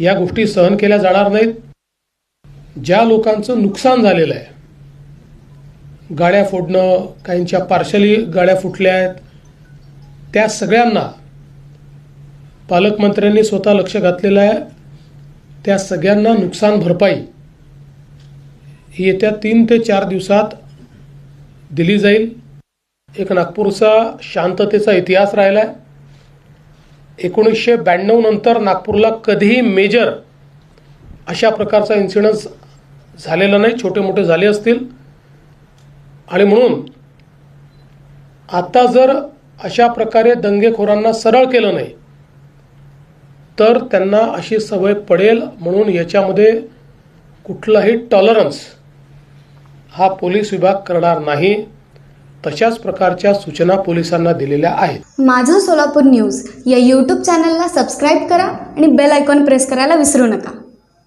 या गोष्टी सहन केल्या जाणार नाहीत. ज्या लोकांचं नुकसान झालेलं आहे गाड्या फोडणं काहींच्या पार्शली गाड्या फुटल्या आहेत त्या सगळ्यांना पालकमंत्र्यांनी स्वतः लक्ष घातलेलं आहे. त्या सगळ्यांना नुकसान भरपाई येत्या तीन ते चार दिवसात दिली जाईल. एक नागपूरचा शांततेचा इतिहास राहिला आहे एकोणीसशे ब्याण्णव नंतर नागपूरला कधीही मेजर अशा प्रकारचा इन्सिडन्स झालेला नाही. छोटे मोठे झाले असतील. आणि म्हणून आता जर अशा प्रकारे दंगेखोरांना सरळ केलं नाही तर त्यांना अशी सवय पडेल म्हणून याच्यामध्ये कुठलाही टॉलरन्स हा पोलीस विभाग करणार नाही. तशाच प्रकारच्या सूचना पोलिसांना दिलेल्या आहेत. माझं सोलापूर न्यूज या यूट्यूब चॅनलला सबस्क्राईब करा आणि बेल आयकॉन प्रेस करायला विसरू नका.